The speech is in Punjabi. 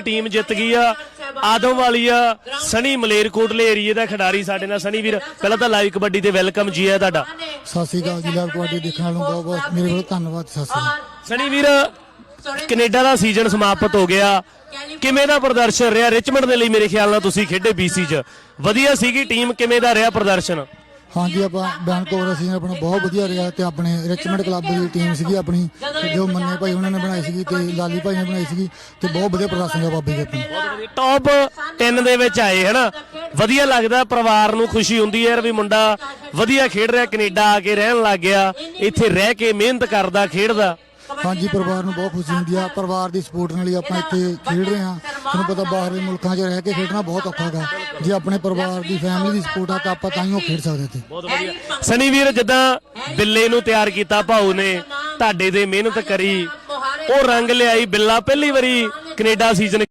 ਜਿੱਤ ਗਈ ਆ। ਆਦਮ ਵਾਲੀ ਆ ਸਣੀ ਮਲੇਰਕੋਟਲੇ ਏਰੀਏ ਦਾ ਖਿਡਾਰੀ ਸਾਡੇ ਨਾਲ। ਸਣੀ ਵੀਰ ਪਹਿਲਾਂ ਤਾਂ ਲਾਈਵ ਕਬੱਡੀ ਤੇ ਵੈਲਕਮ ਜੀ ਹੈ ਤੁਹਾਡਾ। ਸਤਿ ਸ਼੍ਰੀ ਅਕਾਲ ਜੀ ਲਾਈਵ ਕਬੱਡੀ ਦੇਖਣ ਵਾਲੋਂ ਬਹੁਤ ਬਹੁਤ। ਮੇਰੇ ਵੱਲੋਂ ਧੰਨਵਾਦ ਸਤਿ ਸ਼੍ਰੀ ਅਕਾਲ। ਸਣੀ ਵੀਰ ਕੈਨੇਡਾ ਦਾ ਸੀਜ਼ਨ ਸਮਾਪਤ ਹੋ ਗਿਆ। ਕਿਵੇਂ ਦਾ ਪ੍ਰਦਰਸ਼ਨ ਰਿਹਾ? ਰਿਚਮੰਡ ਦੇ ਲਈ ਮੇਰੇ ਖਿਆਲ ਨਾਲ ਤੁਸੀਂ ਖੇਡੇ BC 'ਚ। ਵਧੀਆ ਸੀਗੀ ਟੀਮ ਕਿਵੇਂ ਦਾ ਰਿਹਾ ਪ੍ਰਦਰਸ਼ਨ? ਹਾਂਜੀ ਆਪਾਂ ਬੈਂਕੋਵਰ ਅਸੀਂ ਆਪਣਾ ਬਹੁਤ ਵਧੀਆ ਰਿਹਾ ਤੇ ਆਪਣੇ ਰਿਚਮੰਡ ਕਲੱਬ ਦੀ ਟੀਮ ਸੀਗੀ ਆਪਣੀ ਜੋ ਮੰਨੇ ਭਾਈ ਉਹਨਾਂ ਨੇ ਬਣਾਈ ਸੀਗੀ ਤੇ ਲਾਲੀ ਭਾਈ ਨੇ ਬਣਾਈ ਸੀਗੀ ਤੇ ਬਹੁਤ ਵਧੀਆ ਪ੍ਰਦਰਸ਼ਨ ਰਿਹਾ ਬਾਬੇ ਜੀ ਆਪਣੀ। ਟੌਪ 10 ਦੇ ਵਿੱਚ ਆਏ ਹਨਾ? ਵਧੀਆ ਲੱਗਦਾ ਪਰਿਵਾਰ ਨੂੰ ਖੁਸ਼ੀ ਹੁੰਦੀ ਹੈ ਯਾਰ ਵੀ ਮੁੰਡਾ ਵਧੀਆ ਖੇਡ ਰਿਹਾ ਕੈਨੇਡਾ ਆ ਕੇ ਰਹਿਣ ਲੱਗ ਗਿਆ ਇੱਥੇ ਰਹਿ ਕੇ ਮਿਹਨਤ ਕਰਦਾ ਖੇਡਦਾ। ਹਾਂਜੀ ਪਰਿਵਾਰ ਨੂੰ ਬਹੁਤ ਖੁਸ਼ੀ ਹੁੰਦੀ ਆ ਪਰਿਵਾਰ ਦੀ ਸਪੋਰਟ ਨਾਲ ਹੀ ਆਪਾਂ ਇੱਥੇ ਖੇਡ ਰਹੇ ਹਾਂ। ਤੁਹਾਨੂੰ ਪਤਾ ਬਾਹਰਲੇ ਮੁਲਕਾਂ 'ਚ ਰਹਿ ਕੇ ਖੇਡਣਾ ਬਹੁਤ ਔਖਾ ਹੈਗਾ। ਜੇ ਆਪਣੇ ਪਰਿਵਾਰ ਦੀ ਫੈਮਿਲੀ ਦੀ ਸਪੋਰਟ ਆ, ਤਾਂ ਆਪਾਂ ਤਾਂ ਹੀ ਉਹ ਖੇਡ ਸਕਦੇ ਇੱਥੇ। ਬਹੁਤ ਵਧੀਆ। ਸਨੀ ਵੀਰ, ਜਿੱਦਾਂ ਬਿੱਲੇ ਨੂੰ ਤਿਆਰ ਕੀਤਾ, ਭਾਊ ਨੇ ਤੁਹਾਡੇ ਦੇ ਮਿਹਨਤ ਕਰੀ, ਉਹ ਰੰਗ ਲਿਆਈ ਬਿੱਲਾ, ਪਹਿਲੀ ਵਾਰੀ ਕੈਨੇਡਾ ਸੀਜ਼ਨ